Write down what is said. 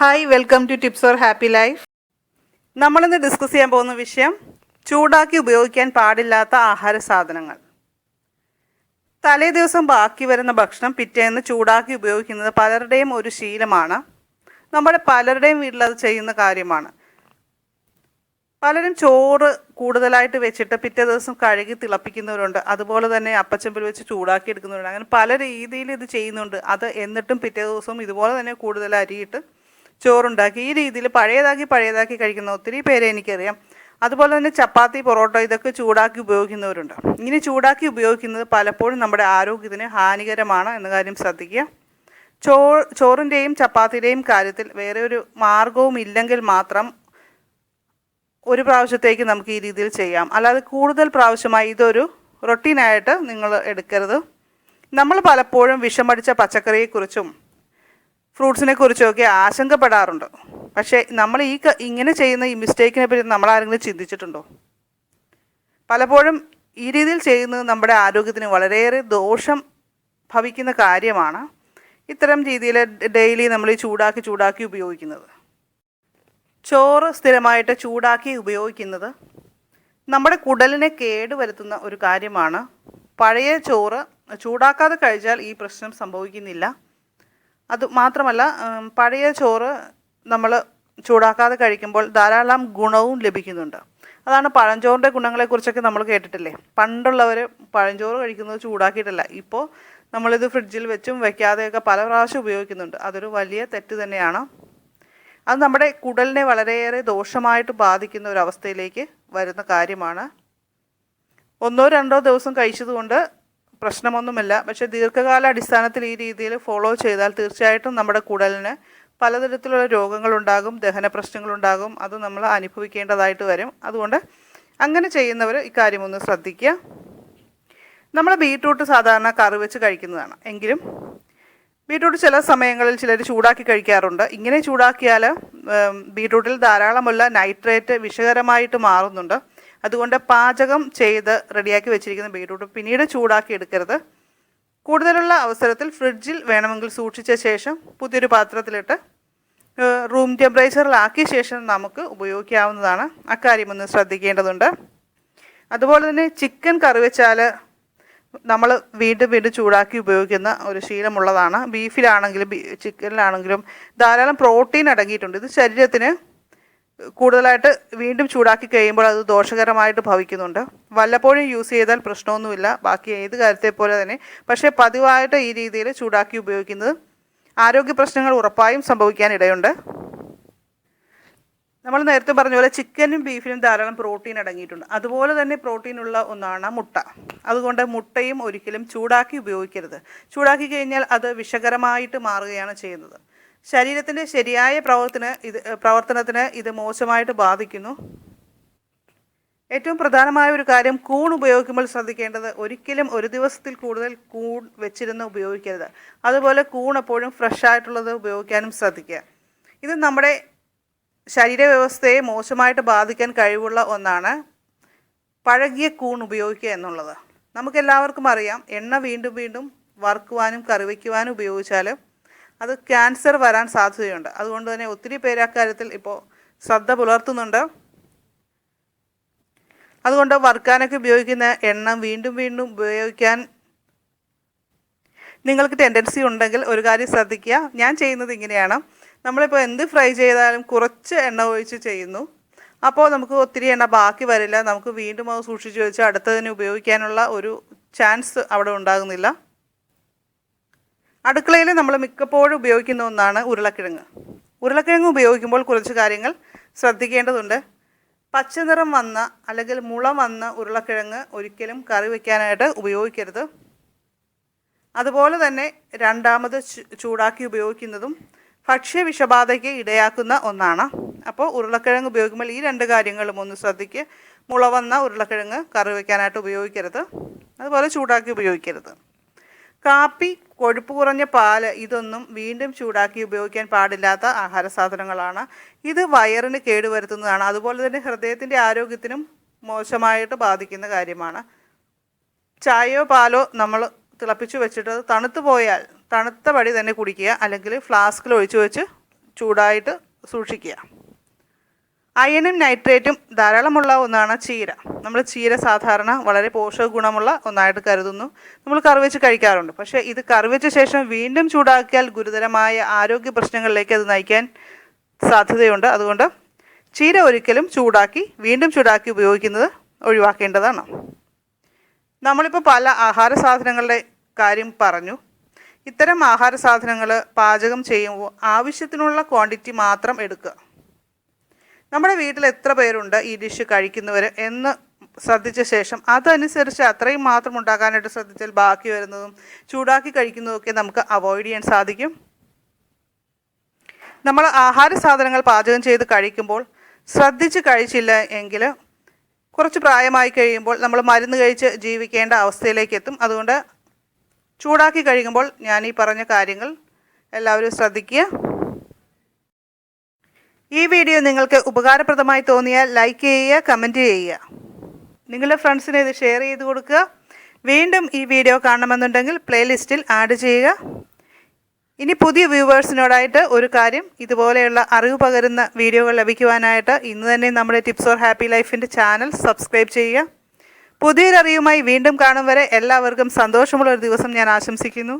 Hi welcome to tips for happy life നമ്മളിന്ന് discuss ചെയ്യാൻ പോകുന്ന വിഷയം ചൂടാക്കി ഉപയോഗിക്കാൻ പാടില്ലാത്ത ആഹാര സാധനങ്ങൾ. തലേ ദിവസം ബാക്കി വരുന്ന ഭക്ഷണം പിറ്റേന്ന് ചൂടാക്കി ഉപയോഗിക്കുന്നത് പലരുടെയും ഒരു ശീലമാണ്. നമ്മുടെ പലരുടെയും വീട്ടിൽ അത് ചെയ്യുന്ന കാര്യമാണ്. പലരും ചോറ് കൂടുതലായിട്ട് വെച്ചിട്ട് പിറ്റേ ദിവസം കഴുകി തിളപ്പിക്കുന്നവരുണ്ട്. അതുപോലെ തന്നെ അപ്പച്ചമ്പിൽ വെച്ച് ചൂടാക്കി എടുക്കുന്നവരുണ്ട്. അങ്ങനെ പല രീതിയിൽ ഇത് ചെയ്യുന്നുണ്ട്. അത് എന്നിട്ടും പിറ്റേ ദിവസം ഇതുപോലെ തന്നെ കൂടുതൽ അരിയിട്ട് ചോറുണ്ടാക്കി. ഈ രീതിയിൽ പഴയതാക്കി പഴയതാക്കി കഴിക്കുന്ന ഒത്തിരി പേരെ എനിക്കറിയാം. അതുപോലെ തന്നെ ചപ്പാത്തി പൊറോട്ട ഇതൊക്കെ ചൂടാക്കി ഉപയോഗിക്കുന്നവരുണ്ട്. ഇങ്ങനെ ചൂടാക്കി ഉപയോഗിക്കുന്നത് പലപ്പോഴും നമ്മുടെ ആരോഗ്യത്തിന് ഹാനികരമാണ് എന്ന കാര്യം ശ്രദ്ധിക്കുക. ചോ ചോറിന്റെയും ചപ്പാത്തിയുടെയും കാര്യത്തിൽ വേറെ ഒരു മാർഗവും ഇല്ലെങ്കിൽ മാത്രം ഒരു പ്രാവശ്യത്തേക്ക് നമുക്ക് ഈ രീതിയിൽ ചെയ്യാം. അല്ലാതെ കൂടുതൽ പ്രാവശ്യമായി ഇതൊരു റൊട്ടീനായിട്ട് നിങ്ങൾ എടുക്കരുത്. നമ്മൾ പലപ്പോഴും വിഷമടിച്ച പച്ചക്കറിയെക്കുറിച്ചും ഫ്രൂട്ട്സിനെ കുറിച്ചൊക്കെ ആശങ്കപ്പെടാറുണ്ട്. പക്ഷേ നമ്മൾ ഈ ഇങ്ങനെ ചെയ്യുന്ന ഈ മിസ്റ്റേക്കിനെ പറ്റി നമ്മൾ ആരെങ്കിലും ചിന്തിച്ചിട്ടുണ്ടോ? പലപ്പോഴും ഈ രീതിയിൽ ചെയ്യുന്നത് നമ്മുടെ ആരോഗ്യത്തിന് വളരെയേറെ ദോഷം ഭവിക്കുന്ന കാര്യമാണ് ഇത്തരം രീതിയിൽ ഡെയിലി നമ്മൾ ചൂടാക്കി ചൂടാക്കി ഉപയോഗിക്കുന്നത്. ചോറ് സ്ഥിരമായിട്ട് ചൂടാക്കി ഉപയോഗിക്കുന്നത് നമ്മുടെ കുടലിനെ കേടുവരുത്തുന്ന ഒരു കാര്യമാണ്. പഴയ ചോറ് ചൂടാക്കാതെ കഴിച്ചാൽ ഈ പ്രശ്നം സംഭവിക്കുന്നില്ല. അത് മാത്രമല്ല പഴയ ചോറ് നമ്മൾ ചൂടാക്കാതെ കഴിക്കുമ്പോൾ ധാരാളം ഗുണവും ലഭിക്കുന്നുണ്ട്. അതാണ് പഴഞ്ചോറിന്റെ ഗുണങ്ങളെക്കുറിച്ചൊക്കെ നമ്മൾ കേട്ടിട്ടില്ലേ? പണ്ടുള്ളവർ പഴഞ്ചോറ് കഴിക്കുന്നത് ചൂടാക്കിയിട്ടല്ല. ഇപ്പോൾ നമ്മളിത് ഫ്രിഡ്ജിൽ വെച്ചും വെക്കാതെയൊക്കെ പല പ്രാവശ്യം ഉപയോഗിക്കുന്നുണ്ട്. അതൊരു വലിയ തെറ്റ് തന്നെയാണ്. അത് നമ്മുടെ കുടലിനെ വളരെയേറെ ദോഷമായിട്ട് ബാധിക്കുന്ന ഒരു അവസ്ഥയിലേക്ക് വരുന്ന കാര്യമാണ്. ഒന്നോ രണ്ടോ ദിവസം കഴിച്ചതുകൊണ്ട് പ്രശ്നമൊന്നുമില്ല. പക്ഷെ ദീർഘകാല അടിസ്ഥാനത്തിൽ ഈ രീതിയിൽ ഫോളോ ചെയ്താൽ തീർച്ചയായിട്ടും നമ്മുടെ കുടലിന് പലതരത്തിലുള്ള രോഗങ്ങളുണ്ടാകും ദഹന പ്രശ്നങ്ങളുണ്ടാകും അത് നമ്മൾ അനുഭവിക്കേണ്ടതായിട്ട് വരും. അതുകൊണ്ട് അങ്ങനെ ചെയ്യുന്നവർ ഇക്കാര്യം ഒന്ന് ശ്രദ്ധിക്കുക. നമ്മൾ ബീട്രൂട്ട് സാധാരണ കറി വെച്ച് കഴിക്കുന്നതാണ്. എങ്കിലും ബീട്രൂട്ട് ചില സമയങ്ങളിൽ ചിലർ ചൂടാക്കി കഴിക്കാറുണ്ട്. ഇങ്ങനെ ചൂടാക്കിയാൽ ബീട്രൂട്ടിൽ ധാരാളമുള്ള നൈട്രേറ്റ് വിഷകരമായിട്ട് മാറുന്നുണ്ട്. അതുകൊണ്ട് പാചകം ചെയ്ത് റെഡിയാക്കി വെച്ചിരിക്കുന്ന ബീട്രൂട്ട് പിന്നീട് ചൂടാക്കി എടുക്കരുത്. കൂടുതലുള്ള അവസരത്തിൽ ഫ്രിഡ്ജിൽ വേണമെങ്കിൽ സൂക്ഷിച്ച ശേഷം പുതിയൊരു പാത്രത്തിലിട്ട് റൂം ടെമ്പറേച്ചറിലാക്കിയ ശേഷം നമുക്ക് ഉപയോഗിക്കാവുന്നതാണ്. അക്കാര്യം ഒന്ന് ശ്രദ്ധിക്കേണ്ടതുണ്ട്. അതുപോലെ തന്നെ ചിക്കൻ കറി വെച്ചാൽ നമ്മൾ വീണ്ടും വീണ്ടും ചൂടാക്കി ഉപയോഗിക്കുന്ന ഒരു ശീലമുള്ളതാണ്. ബീഫിലാണെങ്കിലും ചിക്കനിലാണെങ്കിലും ധാരാളം പ്രോട്ടീൻ അടങ്ങിയിട്ടുണ്ട്. ഇത് ശരീരത്തിന് കൂടുതലായിട്ട് വീണ്ടും ചൂടാക്കി കഴിയുമ്പോൾ അത് ദോഷകരമായിട്ട് ഭവിക്കുന്നുണ്ട്. വല്ലപ്പോഴും യൂസ് ചെയ്താൽ പ്രശ്നമൊന്നുമില്ല. ബാക്കി ഏത് കാര്യത്തെ പോലെ തന്നെ. പക്ഷേ പതിവായിട്ട് ഈ രീതിയിൽ ചൂടാക്കി ഉപയോഗിക്കുന്നത് ആരോഗ്യ പ്രശ്നങ്ങൾ ഉറപ്പായും സംഭവിക്കാൻ ഇടയുണ്ട്. നമ്മൾ നേരത്തെ പറഞ്ഞ പോലെ ചിക്കനും ബീഫിനും ധാരാളം പ്രോട്ടീൻ അടങ്ങിയിട്ടുണ്ട്. അതുപോലെ തന്നെ പ്രോട്ടീനുള്ള ഒന്നാണ് മുട്ട. അതുകൊണ്ട് മുട്ടയും ഒരിക്കലും ചൂടാക്കി ഉപയോഗിക്കരുത്. ചൂടാക്കി കഴിഞ്ഞാൽ അത് വിഷകരമായിട്ട് മാറുകയാണ് ചെയ്യുന്നത്. ശരീരത്തിന്റെ ശരിയായ പ്രവർത്തന ഇത് പ്രവർത്തനത്തിന് ഇത് മോശമായിട്ട് ബാധിക്കുന്നു. ഏറ്റവും പ്രധാനമായ ഒരു കാര്യം കൂൺ ഉപയോഗിക്കുമ്പോൾ ശ്രദ്ധിക്കേണ്ടത് ഒരിക്കലും ഒരു ദിവസത്തിൽ കൂടുതൽ കൂൺ വെച്ചിരുന്ന് ഉപയോഗിക്കരുത്. അതുപോലെ കൂൺ എപ്പോഴും ഫ്രഷ് ആയിട്ടുള്ളത് ഉപയോഗിക്കാനും ശ്രദ്ധിക്കുക. ഇത് നമ്മുടെ ശരീരവ്യവസ്ഥയെ മോശമായിട്ട് ബാധിക്കാൻ കഴിവുള്ള ഒന്നാണ് പഴകിയ കൂൺ ഉപയോഗിക്കുക എന്നുള്ളത്. നമുക്കെല്ലാവർക്കും അറിയാം എണ്ണ വീണ്ടും വീണ്ടും വറുക്കുവാനും കറി ഉപയോഗിച്ചാൽ അത് ക്യാൻസർ വരാൻ സാധ്യതയുണ്ട്. അതുകൊണ്ട് തന്നെ ഒത്തിരി പേര് അക്കാര്യത്തിൽ ഇപ്പോൾ ശ്രദ്ധ പുലർത്തുന്നുണ്ട്. അതുകൊണ്ട് വറുക്കാനൊക്കെ ഉപയോഗിക്കുന്ന എണ്ണ വീണ്ടും വീണ്ടും ഉപയോഗിക്കാൻ നിങ്ങൾക്ക് ടെൻഡൻസി ഉണ്ടെങ്കിൽ ഒരു കാര്യം ശ്രദ്ധിക്കുക. ഞാൻ ചെയ്യുന്നത് ഇങ്ങനെയാണ്. നമ്മളിപ്പോൾ എന്ത് ഫ്രൈ ചെയ്താലും കുറച്ച് എണ്ണ ഒഴിച്ച് ചെയ്യുന്നു. അപ്പോൾ നമുക്ക് ഒത്തിരി എണ്ണ ബാക്കി വരില്ല. നമുക്ക് വീണ്ടും അത് സൂക്ഷിച്ച് വെച്ച് അടുത്തതിന് ഉപയോഗിക്കാനുള്ള ഒരു ചാൻസ് അവിടെ ഉണ്ടാകുന്നില്ല. അടുക്കളയിൽ നമ്മൾ മിക്കപ്പോഴും ഉപയോഗിക്കുന്ന ഒന്നാണ് ഉരുളക്കിഴങ്ങ്. ഉരുളക്കിഴങ്ങ് ഉപയോഗിക്കുമ്പോൾ കുറച്ച് കാര്യങ്ങൾ ശ്രദ്ധിക്കേണ്ടതുണ്ട്. പച്ചനിറം വന്ന അല്ലെങ്കിൽ മുള വന്ന ഉരുളക്കിഴങ്ങ് ഒരിക്കലും കറി വയ്ക്കാനായിട്ട് ഉപയോഗിക്കരുത്. അതുപോലെ തന്നെ രണ്ടാമത് ചൂടാക്കി ഉപയോഗിക്കുന്നതും ഭക്ഷ്യ വിഷബാധയ്ക്ക് ഇടയാക്കുന്ന ഒന്നാണ്. അപ്പോൾ ഉരുളക്കിഴങ്ങ് ഉപയോഗിക്കുമ്പോൾ ഈ രണ്ട് കാര്യങ്ങളും ഒന്ന് ശ്രദ്ധിക്കുക മുള വന്ന ഉരുളക്കിഴങ്ങ് കറി വയ്ക്കാനായിട്ട് ഉപയോഗിക്കരുത്. അതുപോലെ ചൂടാക്കി ഉപയോഗിക്കരുത്. കാപ്പി കൊഴുപ്പ് കുറഞ്ഞ പാൽ ഇതൊന്നും വീണ്ടും ചൂടാക്കി ഉപയോഗിക്കാൻ പാടില്ലാത്ത ആഹാര സാധനങ്ങളാണ്. ഇത് വയറിന് കേടുവരുത്തുന്നതാണ്. അതുപോലെ തന്നെ ഹൃദയത്തിന്റെ ആരോഗ്യത്തിനും മോശമായിട്ട് ബാധിക്കുന്ന കാര്യമാണ്. ചായയോ പാലോ നമ്മൾ തിളപ്പിച്ചു വെച്ചിട്ട് തണുത്തു പോയാൽ തണുത്ത വഴി തന്നെ കുടിക്കുക അല്ലെങ്കിൽ ഫ്ലാസ്കിൽ ഒഴിച്ചു വെച്ച് ചൂടായിട്ട് സൂക്ഷിക്കുക. അയണും നൈട്രേറ്റും ധാരാളമുള്ള ഒന്നാണ് ചീര. നമ്മൾ ചീര സാധാരണ വളരെ പോഷക ഗുണമുള്ള ഒന്നായിട്ട് കരുതുന്നു. നമ്മൾ കറിവെച്ച് കഴിക്കാറുണ്ട്. പക്ഷേ ഇത് കറിവെച്ച ശേഷം വീണ്ടും ചൂടാക്കിയാൽ ഗുരുതരമായ ആരോഗ്യ പ്രശ്നങ്ങളിലേക്ക് അത് നയിക്കാൻ സാധ്യതയുണ്ട്. അതുകൊണ്ട് ചീര ഒരിക്കലും ചൂടാക്കി വീണ്ടും ചൂടാക്കി ഉപയോഗിക്കുന്നത് ഒഴിവാക്കേണ്ടതാണ്. നമ്മളിപ്പോൾ പല ആഹാര സാധനങ്ങളുടെ കാര്യം പറഞ്ഞു. ഇത്തരം ആഹാര സാധനങ്ങൾ പാചകം ചെയ്യുമ്പോൾ ആവശ്യത്തിനുള്ള ക്വാണ്ടിറ്റി മാത്രം എടുക്കുക. നമ്മുടെ വീട്ടിൽ എത്ര പേരുണ്ട് ഈ ഡിഷ് കഴിക്കുന്നവർ എന്ന് ശ്രദ്ധിച്ച ശേഷം അതനുസരിച്ച് അത്രയും മാത്രം ഉണ്ടാക്കാനായിട്ട് ശ്രദ്ധിച്ചാൽ ബാക്കി വരുന്നതും ചൂടാക്കി കഴിക്കുന്നതൊക്കെ നമുക്ക് അവോയ്ഡ് ചെയ്യാൻ സാധിക്കും. നമ്മൾ ആഹാര സാധനങ്ങൾ പാചകം ചെയ്ത് കഴിക്കുമ്പോൾ ശ്രദ്ധിച്ച് കഴിച്ചില്ല എങ്കിൽ കുറച്ച് പ്രായമായി കഴിയുമ്പോൾ നമ്മൾ മരുന്ന് കഴിച്ച് ജീവിക്കേണ്ട അവസ്ഥയിലേക്ക് എത്തും. അതുകൊണ്ട് ചൂടാക്കി കഴിക്കുമ്പോൾ ഞാൻ ഈ പറഞ്ഞ കാര്യങ്ങൾ എല്ലാവരും ശ്രദ്ധിക്കുക. ഈ വീഡിയോ നിങ്ങൾക്ക് ഉപകാരപ്രദമായി തോന്നിയാൽ ലൈക്ക് ചെയ്യുക കമന്റ് ചെയ്യുക. നിങ്ങളുടെ ഫ്രണ്ട്സിന് ഇത് ഷെയർ ചെയ്ത് കൊടുക്കുക. വീണ്ടും ഈ വീഡിയോ കാണണമെന്നുണ്ടെങ്കിൽ പ്ലേലിസ്റ്റിൽ ആഡ് ചെയ്യുക. ഇനി പുതിയ വ്യൂവേഴ്സിനോടായിട്ട് ഒരു കാര്യം ഇതുപോലെയുള്ള അറിവ് പകരുന്ന വീഡിയോകൾ ലഭിക്കുവാനായിട്ട് ഇന്ന് തന്നെ നമ്മുടെ ടിപ്സ് ഓർ ഹാപ്പി ലൈഫിന്റെ ചാനൽ സബ്സ്ക്രൈബ് ചെയ്യുക. പുതിയൊരറിവുമായി വീണ്ടും കാണും വരെ എല്ലാവർക്കും സന്തോഷമുള്ള ഒരു ദിവസം ഞാൻ ആശംസിക്കുന്നു.